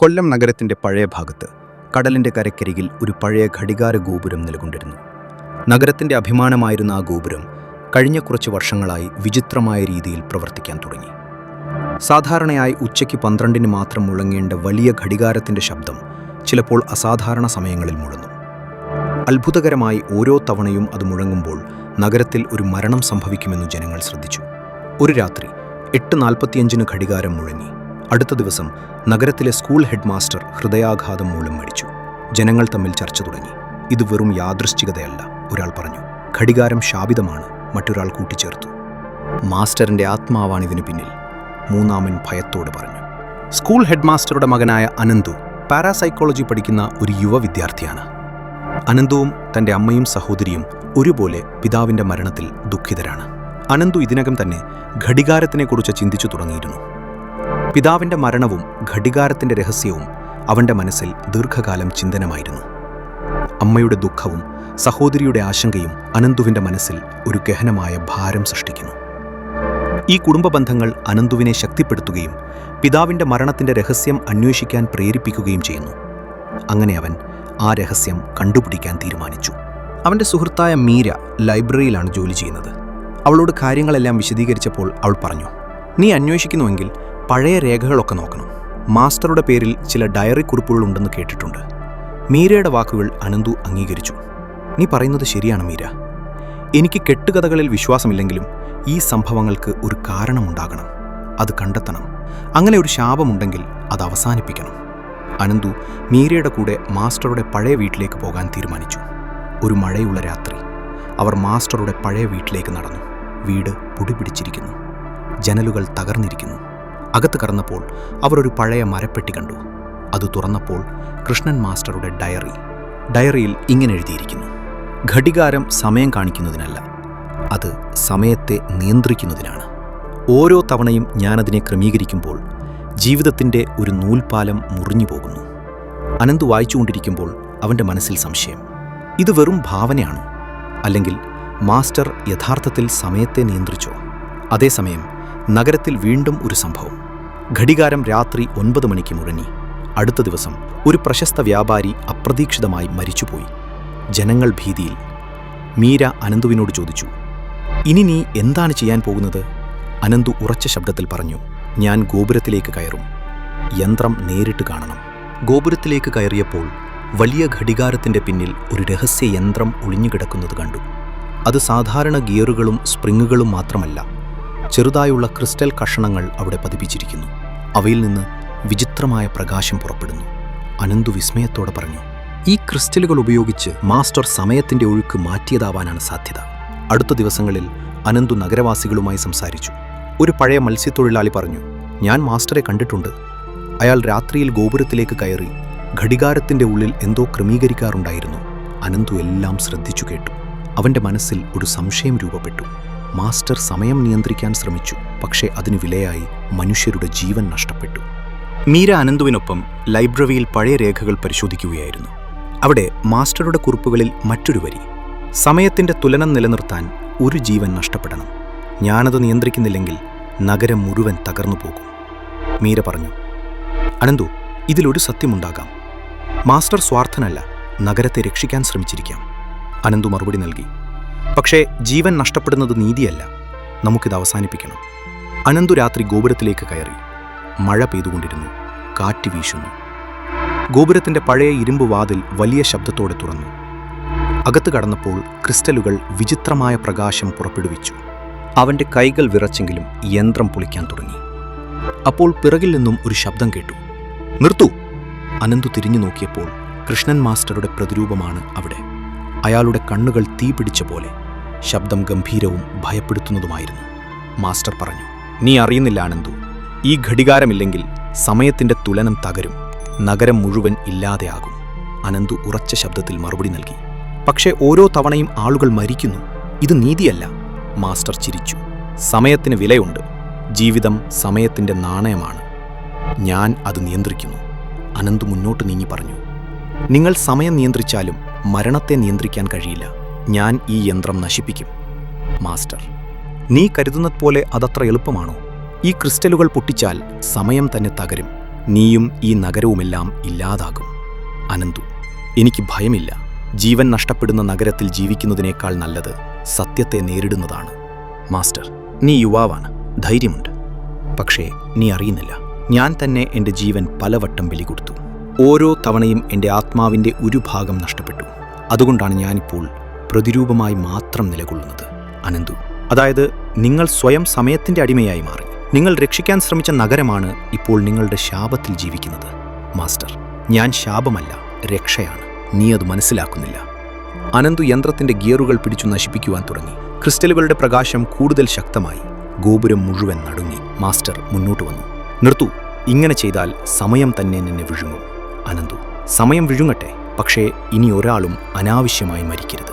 കൊല്ലം നഗരത്തിന്റെ പഴയ ഭാഗത്ത് കടലിന്റെ കരക്കരികിൽ ഒരു പഴയ ഘടികാര ഗോപുരം നിലകൊണ്ടിരുന്നു. നഗരത്തിന്റെ അഭിമാനമായിരുന്ന ആ ഗോപുരം കഴിഞ്ഞ കുറച്ച് വർഷങ്ങളായി വിചിത്രമായ രീതിയിൽ പ്രവർത്തിക്കാൻ തുടങ്ങി. സാധാരണയായി ഉച്ചയ്ക്ക് പന്ത്രണ്ടിന് മാത്രം മുഴങ്ങേണ്ട വലിയ ഘടികാരത്തിന്റെ ശബ്ദം ചിലപ്പോൾ അസാധാരണ സമയങ്ങളിൽ മുഴങ്ങും അത്ഭുതകരമായി ഓരോ തവണയും അത് മുഴങ്ങുമ്പോൾ നഗരത്തിൽ ഒരു മരണം സംഭവിക്കുമെന്ന് ജനങ്ങൾ ശ്രദ്ധിച്ചു. ഒരു രാത്രി എട്ട് നാൽപ്പത്തിയഞ്ചിന് ഘടികാരം മുഴങ്ങി. അടുത്ത ദിവസം നഗരത്തിലെ സ്കൂൾ ഹെഡ് മാസ്റ്റർ ഹൃദയാഘാതം മൂലം മരിച്ചു. ജനങ്ങൾ തമ്മിൽ ചർച്ച തുടങ്ങി. ഇത് വെറും യാദൃശ്ചികതയല്ല ഒരാൾ പറഞ്ഞു. ഘടികാരം ശാപിതമാണ് മറ്റൊരാൾ കൂട്ടിച്ചേർത്തു. മാസ്റ്ററിന്റെ ആത്മാവാണ് ഇതിനു പിന്നിൽ മൂന്നാമൻ ഭയത്തോട് പറഞ്ഞു. സ്കൂൾ ഹെഡ് മാസ്റ്ററുടെ മകനായ അനന്തു പാരാസൈക്കോളജി പഠിക്കുന്ന ഒരു യുവ വിദ്യാർത്ഥിയാണ്. അനന്തുവും തന്റെ അമ്മയും സഹോദരിയും ഒരുപോലെ പിതാവിന്റെ മരണത്തിൽ ദുഃഖിതരാണ്. അനന്തു ഇതിനകം തന്നെ ഘടികാരത്തിനെക്കുറിച്ച് ചിന്തിച്ചു തുടങ്ങിയിരുന്നു. പിതാവിന്റെ മരണവും ഘടികാരത്തിന്റെ രഹസ്യവും അവന്റെ മനസ്സിൽ ദീർഘകാലം ചിന്തനമായിരുന്നു. അമ്മയുടെ ദുഃഖവും സഹോദരിയുടെ ആശങ്കയും അനന്തുവിന്റെ മനസ്സിൽ ഒരു ഗഹനമായ ഭാരം സൃഷ്ടിക്കുന്നു. ഈ കുടുംബ ബന്ധങ്ങൾ അനന്തുവിനെ ശക്തിപ്പെടുത്തുകയും പിതാവിന്റെ മരണത്തിന്റെ രഹസ്യം അന്വേഷിക്കാൻ പ്രേരിപ്പിക്കുകയും ചെയ്യുന്നു. അങ്ങനെ അവൻ ആ രഹസ്യം കണ്ടുപിടിക്കാൻ തീരുമാനിച്ചു. അവന്റെ സുഹൃത്തായ മീര ലൈബ്രറിയിലാണ് ജോലി ചെയ്യുന്നത്. അവളോട് കാര്യങ്ങളെല്ലാം വിശദീകരിച്ചപ്പോൾ അവൾ പറഞ്ഞു നീ അന്വേഷിക്കുന്നുവെങ്കിൽ പഴയ രേഖകളൊക്കെ നോക്കണം. മാസ്റ്ററുടെ പേരിൽ ചില ഡയറി കുറിപ്പുകളുണ്ടെന്ന് കേട്ടിട്ടുണ്ട്. മീരയുടെ വാക്കുകൾ അനന്തു അംഗീകരിച്ചു. നീ പറയുന്നത് ശരിയാണ് മീര. എനിക്ക് കെട്ടുകഥകളിൽ വിശ്വാസമില്ലെങ്കിലും ഈ സംഭവങ്ങൾക്ക് ഒരു കാരണമുണ്ടാകണം. അത് കണ്ടെത്തണം. അങ്ങനെ ഒരു ശാപമുണ്ടെങ്കിൽ അത് അവസാനിപ്പിക്കണം. അനന്തു മീരയുടെ കൂടെ മാസ്റ്ററുടെ പഴയ വീട്ടിലേക്ക് പോകാൻ തീരുമാനിച്ചു. ഒരു മഴയുള്ള രാത്രി അവർ മാസ്റ്ററുടെ പഴയ വീട്ടിലേക്ക് നടന്നു. വീട് പൊടിപിടിച്ചിരിക്കുന്നു ജനലുകൾ തകർന്നിരിക്കുന്നു. അകത്ത് കടന്നപ്പോൾ അവർ ഒരു പഴയ മരപ്പെട്ടി കണ്ടു. അത് തുറന്നപ്പോൾ കൃഷ്ണൻ മാസ്റ്ററുടെ ഡയറി. ഡയറിയിൽ ഇങ്ങനെ എഴുതിയിരിക്കുന്നു. ഘടികാരം സമയം കാണിക്കുന്നതിനല്ല അത് സമയത്തെ നിയന്ത്രിക്കുന്നതിനാണ്. ഓരോ തവണയും ഞാനതിനെ ക്രമീകരിക്കുമ്പോൾ ജീവിതത്തിന്റെ ഒരു നൂൽപാലം മുറിഞ്ഞു പോകുന്നു. അനന്ത് വായിച്ചുകൊണ്ടിരിക്കുമ്പോൾ അവന്റെ മനസ്സിൽ സംശയം. ഇത് വെറും ഭാവനയാണോ? അല്ലെങ്കിൽ മാസ്റ്റർ യഥാർത്ഥത്തിൽ സമയത്തെ നിയന്ത്രിച്ചോ? അതേസമയം നഗരത്തിൽ വീണ്ടും ഒരു സംഭവം. ഘടികാരം രാത്രി ഒൻപത് മണിക്ക് മുഴങ്ങി. അടുത്ത ദിവസം ഒരു പ്രശസ്ത വ്യാപാരി അപ്രതീക്ഷിതമായി മരിച്ചുപോയി. ജനങ്ങൾ ഭീതിയിൽ. മീര അനന്തുവിനോട് ചോദിച്ചു ഇനി നീ എന്താണ് ചെയ്യാൻ പോകുന്നത്? അനന്തു ഉറച്ച ശബ്ദത്തിൽ പറഞ്ഞു ഞാൻ ഗോപുരത്തിലേക്ക് കയറും. യന്ത്രം നേരിട്ട് കാണണം. ഗോപുരത്തിലേക്ക് കയറിയപ്പോൾ വലിയ ഘടികാരത്തിന്റെ പിന്നിൽ ഒരു രഹസ്യ യന്ത്രം ഒളിഞ്ഞുകിടക്കുന്നത് കണ്ടു. അത് സാധാരണ ഗിയറുകളും സ്പ്രിങ്ങുകളും മാത്രമല്ല ചെറുതായുള്ള ക്രിസ്റ്റൽ കഷണങ്ങൾ അവിടെ പതിപ്പിച്ചിരിക്കുന്നു. അവയിൽ നിന്ന് വിചിത്രമായ പ്രകാശം പുറപ്പെടുന്നു. അനന്തു വിസ്മയത്തോടെ പറഞ്ഞു ഈ ക്രിസ്റ്റലുകൾ ഉപയോഗിച്ച് മാസ്റ്റർ സമയത്തിന്റെ ഒഴുക്ക് മാറ്റിയതാവാനാണ് സാധ്യത. അടുത്ത ദിവസങ്ങളിൽ അനന്തു നഗരവാസികളുമായി സംസാരിച്ചു. ഒരു പഴയ മത്സ്യത്തൊഴിലാളി പറഞ്ഞു ഞാൻ മാസ്റ്ററെ കണ്ടിട്ടുണ്ട്. അയാൾ രാത്രിയിൽ ഗോപുരത്തിലേക്ക് കയറി ഘടികാരത്തിന്റെ ഉള്ളിൽ എന്തോ ക്രമീകരിക്കാറുണ്ടായിരുന്നു. അനന്തു എല്ലാം ശ്രദ്ധിച്ചു കേട്ടു. അവന്റെ മനസ്സിൽ ഒരു സംശയം രൂപപ്പെട്ടു. മാസ്റ്റർ സമയം നിയന്ത്രിക്കാൻ ശ്രമിച്ചു. പക്ഷേ അതിനു വിലയായി മനുഷ്യരുടെ ജീവൻ നഷ്ടപ്പെട്ടു. മീര അനന്തുവിനൊപ്പം ലൈബ്രറിയിൽ പഴയ രേഖകൾ പരിശോധിക്കുകയായിരുന്നു. അവിടെ മാസ്റ്ററുടെ കുറിപ്പുകളിൽ മറ്റൊരു വരി സമയത്തിന്റെ തുലനം നിലനിർത്താൻ ഒരു ജീവൻ നഷ്ടപ്പെടണം. ഞാനത് നിയന്ത്രിക്കുന്നില്ലെങ്കിൽ നഗരം മുഴുവൻ തകർന്നു പോകും. മീര പറഞ്ഞു അനന്തു ഇതിലൊരു സത്യമുണ്ടാകാം. മാസ്റ്റർ സ്വാർത്ഥനല്ല നഗരത്തെ രക്ഷിക്കാൻ ശ്രമിച്ചിരിക്കാം. അനന്തു മറുപടി നൽകി പക്ഷേ ജീവൻ നഷ്ടപ്പെടുന്നത് നീതിയല്ല. നമുക്കിത് അവസാനിപ്പിക്കണം. അനന്തു രാത്രി ഗോപുരത്തിലേക്ക് കയറി. മഴ പെയ്തുകൊണ്ടിരുന്നു. കാറ്റ് വീശുന്നു. ഗോപുരത്തിന്റെ പഴയ ഇരുമ്പ് വാതിൽ വലിയ ശബ്ദത്തോടെ തുറന്നു. അകത്ത് കടന്നപ്പോൾ ക്രിസ്റ്റലുകൾ വിചിത്രമായ പ്രകാശം പുറപ്പെടുവിച്ചു. അവന്റെ കൈകൾ വിറച്ചെങ്കിലും യന്ത്രം പൊളിക്കാൻ തുടങ്ങി. അപ്പോൾ പിറകിൽ നിന്നും ഒരു ശബ്ദം കേട്ടു. നിർത്തു. അനന്തു തിരിഞ്ഞു നോക്കിയപ്പോൾ കൃഷ്ണൻ മാസ്റ്ററുടെ പ്രതിരൂപമാണ് അവിടെ. അയാളുടെ കണ്ണുകൾ തീ പിടിച്ച പോലെ ശബ്ദം ഗംഭീരവും ഭയപ്പെടുത്തുന്നതുമായിരുന്നു. മാസ്റ്റർ പറഞ്ഞു നീ അറിയുന്നില്ല ആനന്ദു ഈ ഘടികാരമില്ലെങ്കിൽ സമയത്തിന്റെ തുലനം തകരും. നഗരം മുഴുവൻ ഇല്ലാതെയാകും. അനന്തു ഉറച്ച ശബ്ദത്തിൽ മറുപടി നൽകി. പക്ഷേ ഓരോ തവണയും ആളുകൾ മരിക്കുന്നു. ഇത് നീതിയല്ല. മാസ്റ്റർ ചിരിച്ചു. സമയത്തിന് വിലയുണ്ട്. ജീവിതം സമയത്തിന്റെ നാണയമാണ്. ഞാൻ അത് നിയന്ത്രിക്കുന്നു. അനന്തു മുന്നോട്ട് നീങ്ങി പറഞ്ഞു. നിങ്ങൾ സമയം നിയന്ത്രിച്ചാലും മരണത്തെ നിയന്ത്രിക്കാൻ കഴിയില്ല. ഞാൻ ഈ യന്ത്രം നശിപ്പിക്കും. മാസ്റ്റർ നീ കരുതുന്നത് പോലെ അതത്ര എളുപ്പമാണോ? ഈ ക്രിസ്റ്റലുകൾ പൊട്ടിച്ചാൽ സമയം തന്നെ തകരും. നീയും ഈ നഗരവുമെല്ലാം ഇല്ലാതാകും. അനന്തു എനിക്ക് ഭയമില്ല. ജീവൻ നഷ്ടപ്പെടുന്ന നഗരത്തിൽ ജീവിക്കുന്നതിനേക്കാൾ നല്ലത് സത്യത്തെ നേരിടുന്നതാണ്. മാസ്റ്റർ നീ യുവാവാണ്. ധൈര്യമുണ്ട്. പക്ഷേ നീ അറിയുന്നില്ല. ഞാൻ തന്നെ എന്റെ ജീവൻ പലവട്ടം ബലി കൊടുത്തു ഓരോ തവണയും എന്റെ ആത്മാവിന്റെ ഒരു ഭാഗം നഷ്ടപ്പെട്ടു. അതുകൊണ്ടാണ് ഞാനിപ്പോൾ പ്രതിരൂപമായി മാത്രം നിലകൊള്ളുന്നത്. അനന്തു അതായത് നിങ്ങൾ സ്വയം സമയത്തിന്റെ അടിമയായി മാറി. നിങ്ങൾ രക്ഷിക്കാൻ ശ്രമിച്ച നഗരമാണ് ഇപ്പോൾ നിങ്ങളുടെ ശാപത്തിൽ ജീവിക്കുന്നത്. മാസ്റ്റർ ഞാൻ ശാപമല്ല രക്ഷയാണ്. നീ അത് മനസ്സിലാക്കുന്നില്ല. അനന്തു യന്ത്രത്തിന്റെ ഗിയറുകൾ പിടിച്ചു നശിപ്പിക്കുവാൻ തുടങ്ങി. ക്രിസ്റ്റലുകളുടെ പ്രകാശം കൂടുതൽ ശക്തമായി. ഗോപുരം മുഴുവൻ നടുങ്ങി. മാസ്റ്റർ മുന്നോട്ട് വന്നു. നിർത്തു. ഇങ്ങനെ ചെയ്താൽ സമയം തന്നെ നിന്നെ വിഴുങ്ങും. അനന്തു സമയം വിഴുങ്ങട്ടെ. പക്ഷേ ഇനി ഒരാളും അനാവശ്യമായി മരിക്കരുത്.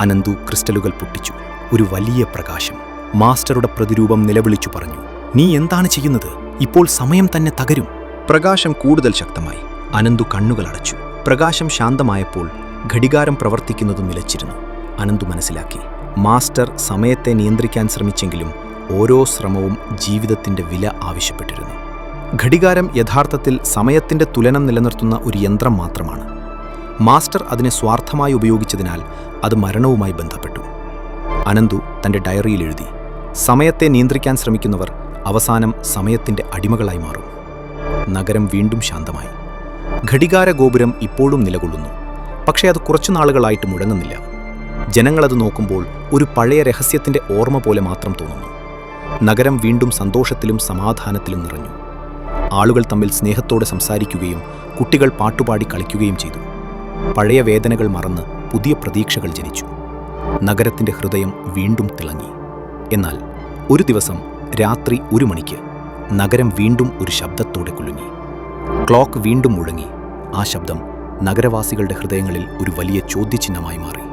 അനന്തു ക്രിസ്റ്റലുകൾ പൊട്ടിച്ചു. ഒരു വലിയ പ്രകാശം. മാസ്റ്ററുടെ പ്രതിരൂപം നിലവിളിച്ചു പറഞ്ഞു നീ എന്താണ് ചെയ്യുന്നത്? ഇപ്പോൾ സമയം തന്നെ തകരും. പ്രകാശം കൂടുതൽ ശക്തമായി. അനന്തു കണ്ണുകൾ അടച്ചു പ്രകാശം ശാന്തമായപ്പോൾ ഘടികാരം പ്രവർത്തിക്കുന്നത് നിലച്ചിരുന്നു. അനന്തു മനസ്സിലാക്കി മാസ്റ്റർ സമയത്തെ നിയന്ത്രിക്കാൻ ശ്രമിച്ചെങ്കിലും ഓരോ ശ്രമവും ജീവിതത്തിന്റെ വില ആവശ്യപ്പെട്ടിരുന്നു. ഘടികാരം യഥാർത്ഥത്തിൽ സമയത്തിന്റെ തുലനം നിലനിർത്തുന്ന ഒരു യന്ത്രം മാത്രമാണ്. മാസ്റ്റർ അതിനെ സ്വാർത്ഥമായി ഉപയോഗിച്ചതിനാൽ അത് മരണവുമായി ബന്ധപ്പെട്ടു. അനന്തു തന്റെ ഡയറിയിൽ എഴുതി. സമയത്തെ നിയന്ത്രിക്കാൻ ശ്രമിക്കുന്നവർ അവസാനം സമയത്തിന്റെ അടിമകളായി മാറും. നഗരം വീണ്ടും ശാന്തമായി. ഘടികാര ഗോപുരം ഇപ്പോഴും നിലകൊള്ളുന്നു. പക്ഷേ അത് കുറച്ചു നാളുകളായിട്ട് മുഴങ്ങുന്നില്ല. ജനങ്ങളത് നോക്കുമ്പോൾ ഒരു പഴയ രഹസ്യത്തിന്റെ ഓർമ്മ പോലെ മാത്രം തോന്നുന്നു. നഗരം വീണ്ടും സന്തോഷത്തിലും സമാധാനത്തിലും നിറഞ്ഞു. ആളുകൾ തമ്മിൽ സ്നേഹത്തോടെ സംസാരിക്കുകയും കുട്ടികൾ പാട്ടുപാടി കളിക്കുകയും ചെയ്തു. പഴയ വേദനകൾ മറന്ന് പുതിയ പ്രതീക്ഷകൾ ജനിച്ചു. നഗരത്തിന്റെ ഹൃദയം വീണ്ടും തിളങ്ങി. എന്നാൽ ഒരു ദിവസം രാത്രി ഒരു മണിക്ക് നഗരം വീണ്ടും ഒരു ശബ്ദത്തോടെ കുലുങ്ങി. ക്ലോക്ക് വീണ്ടും മുഴങ്ങി. ആ ശബ്ദം നഗരവാസികളുടെ ഹൃദയങ്ങളിൽ ഒരു വലിയ ചോദ്യചിഹ്നമായി മാറി.